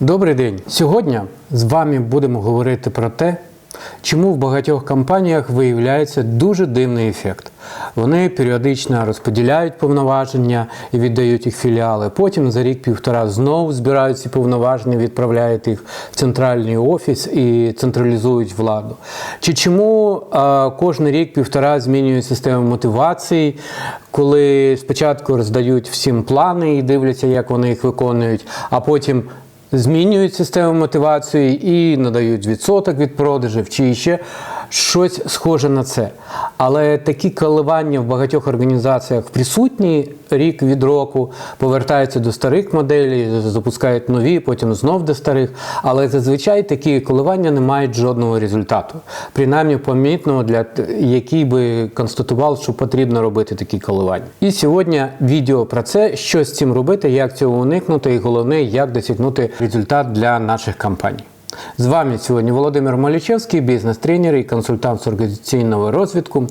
Добрий день! Сьогодні з вами будемо говорити про те, чому в багатьох компаніях виявляється дуже дивний ефект. Вони періодично розподіляють повноваження і віддають їх філіали. Потім за рік-півтора знову збирають ці повноваження, відправляють їх в центральний офіс і централізують владу. Чи чому а, кожен рік-півтора змінюють систему мотивації, коли спочатку роздають всім плани і дивляться, як вони їх виконують, а потім змінюють систему мотивації і надають відсоток від продажів чи ще щось схоже на це. Але такі коливання в багатьох організаціях присутні рік від року, повертаються до старих моделей, запускають нові, потім знов до старих. Але зазвичай такі коливання не мають жодного результату. Принаймні помітного, для який би констатував, що потрібно робити такі коливання. І сьогодні відео про це, що з цим робити, як цього уникнути, і головне, як досягнути результат для наших компаній. З вами сьогодні Володимир Малічевський, бізнес-тренер і консультант з організаційного розвитку.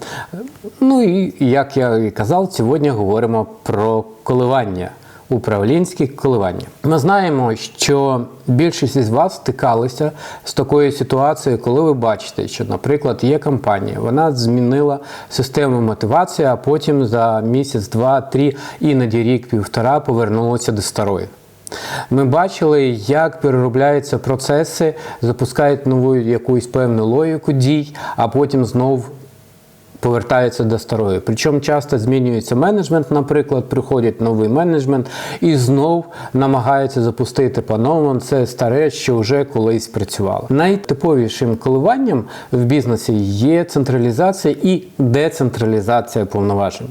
Ну і як я і казав, сьогодні говоримо про коливання, управлінські коливання. Ми знаємо, що більшість із вас стикалися з такою ситуацією, коли ви бачите, що, наприклад, є компанія, вона змінила систему мотивації, а потім за місяць, два, три, іноді рік-півтора повернулася до старої. Ми бачили, як переробляються процеси, запускають нову якусь певну логіку дій, а потім знов повертаються до старої. Причому часто змінюється менеджмент, наприклад, приходить новий менеджмент і знов намагаються запустити по-новому це старе, що вже колись працювало. Найтиповішим коливанням в бізнесі є централізація і децентралізація повноважень.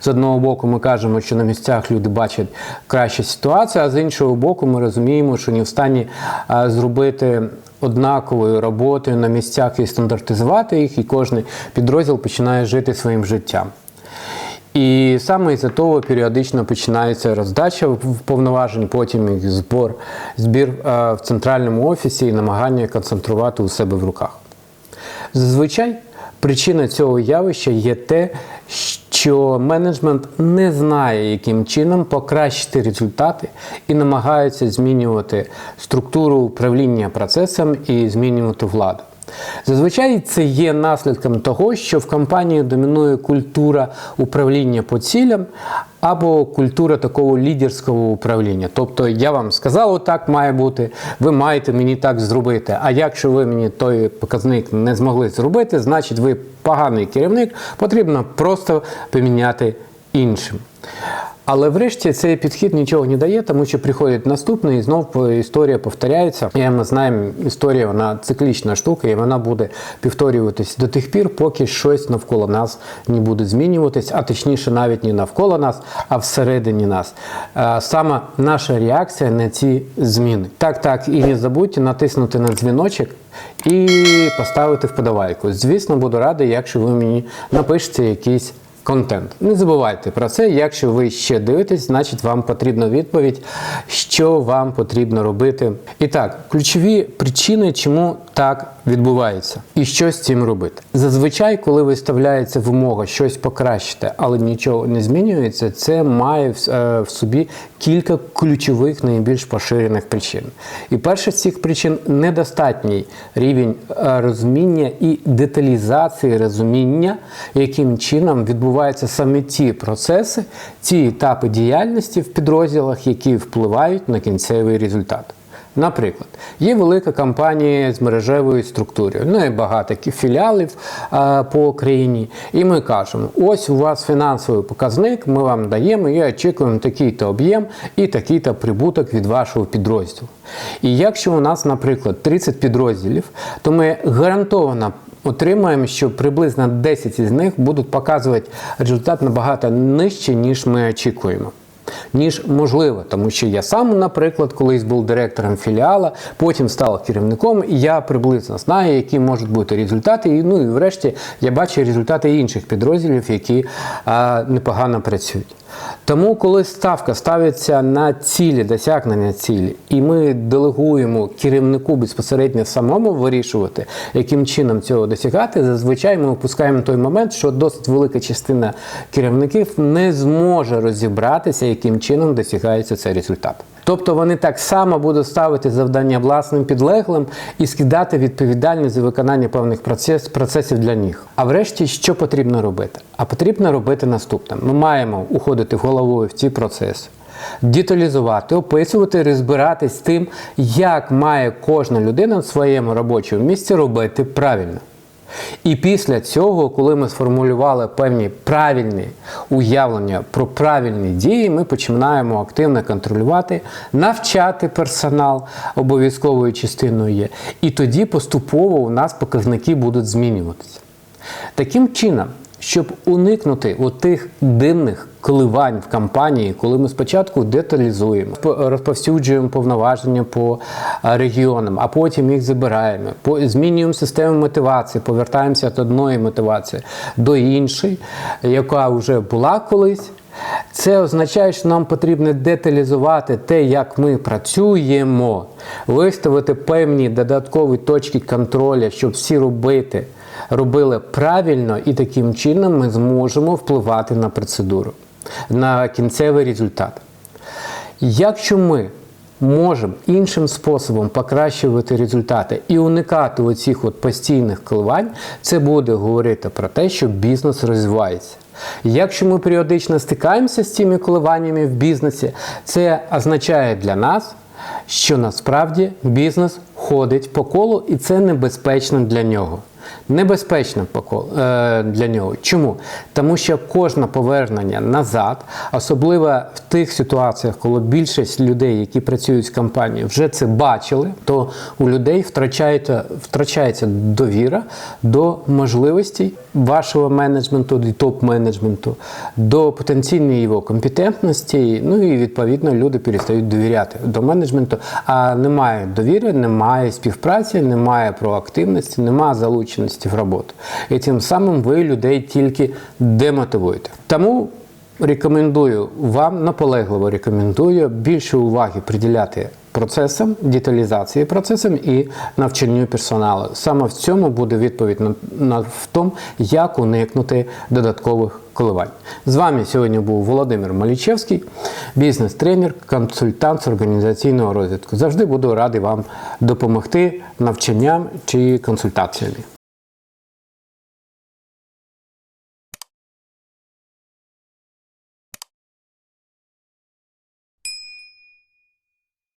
З одного боку, ми кажемо, що на місцях люди бачать кращу ситуацію, а з іншого боку, ми розуміємо, що не в стані зробити однаковою роботою на місцях і стандартизувати їх, і кожен підрозділ починає жити своїм життям. І саме із-за того періодично починається роздача повноважень, потім їх збор, збір е, в центральному офісі і намагання концентрувати у себе в руках. Зазвичай причина цього явища є те, що менеджмент не знає, яким чином покращити результати і намагається змінювати структуру управління процесом і змінювати владу. Зазвичай це є наслідком того, що в компанії домінує культура управління по цілям або культура такого лідерського управління. Тобто я вам сказав, отак має бути, ви маєте мені так зробити. А якщо ви мені той показник не змогли зробити, значить ви поганий керівник, потрібно просто поміняти іншим. Але врешті цей підхід нічого не дає, тому що приходить наступний і знов історія повторяється. І ми знаємо, історія вона циклічна штука, і вона буде повторюватись до тих пір, поки щось навколо нас не буде змінюватись, а точніше, навіть не навколо нас, а всередині нас. Е, Саме наша реакція на ці зміни. Так, так, і не забудьте натиснути на дзвіночок. І поставити вподобайку. Звісно, буду радий, якщо ви мені напишете якийсь контент. Не забувайте про це. Якщо ви ще дивитесь, значить вам потрібна відповідь, що вам потрібно робити. І так, ключові причини, чому так відбувається, і що з цим робити. Зазвичай, коли виставляється вимога щось покращити, але нічого не змінюється, це має в, е, собі кілька ключових найбільш поширених причин. І перша з цих причин недостатній рівень е, розуміння і деталізації розуміння, яким чином відбуваються саме ті процеси, ті етапи діяльності в підрозділах, які впливають на кінцевий результат. Наприклад, є велика компанія з мережевою структурою, ну і багато філіалів а, по країні. І ми кажемо: ось у вас фінансовий показник, ми вам даємо і очікуємо такий-то об'єм і такий-то прибуток від вашого підрозділу. І якщо у нас, наприклад, 30 підрозділів, то ми гарантовано отримаємо, що приблизно 10 із них будуть показувати результат набагато нижче, ніж ми очікуємо ніж можливо, тому що я сам, наприклад, колись був директором філіала, потім став керівником, і я приблизно знаю, які можуть бути результати. І ну і врешті я бачу результати інших підрозділів, які а, непогано працюють. Тому, коли ставка ставиться на цілі, досягнення цілі, і ми делегуємо керівнику безпосередньо самому вирішувати, яким чином цього досягати, зазвичай ми опускаємо той момент, що досить велика частина керівників не зможе розібратися, яким чином досягається цей результат. Тобто вони так само будуть ставити завдання власним підлеглим і скидати відповідальність за виконання певних процес, процесів для них. А врешті, що потрібно робити? А потрібно робити наступне: ми маємо уходити головою в ці процеси. Деталізувати, описувати, розбиратись з тим, як має кожна людина в своєму робочому місці робити правильно. І після цього, коли ми сформулювали певні правильні уявлення про правильні дії, ми починаємо активно контролювати, навчати персонал обов'язковою частиною є. І тоді поступово у нас показники будуть змінюватися. Таким чином, щоб уникнути тих дивних коливань в кампанії, коли ми спочатку деталізуємо, розповсюджуємо повноваження по регіонам, а потім їх забираємо, змінюємо систему мотивації, повертаємося від одної мотивації до іншої, яка вже була колись. Це означає, що нам потрібно деталізувати те, як ми працюємо, виставити певні додаткові точки контролю, щоб всі робити, робили правильно, і таким чином ми зможемо впливати на процедуру, на кінцевий результат. Якщо ми можемо іншим способом покращувати результати і уникати оцих от постійних коливань, це буде говорити про те, що бізнес розвивається. Якщо ми періодично стикаємося з цими коливаннями в бізнесі, це означає для нас, що насправді бізнес ходить по колу і це небезпечно для нього. Небезпечно е, для нього. Чому? Тому що кожне повернення назад, особливо в тих ситуаціях, коли більшість людей, які працюють з компанією, вже це бачили, то у людей втрачається, втрачається довіра до можливостей вашого менеджменту, і топ-менеджменту, до потенційної його компетентності. Ну і відповідно люди перестають довіряти до менеджменту. А немає довіри, немає співпраці, немає проактивності, немає залученості в роботу. І тим самим ви людей тільки демотивуєте. Тому рекомендую вам наполегливо рекомендую більше уваги приділяти процесам, деталізації процесам і навчанню персоналу. Саме в цьому буде відповідь на, на в тому, як уникнути додаткових коливань. З вами сьогодні був Володимир Малічевський, бізнес-тренер, консультант з організаційного розвитку. Завжди буду радий вам допомогти навчанням чи консультаціями.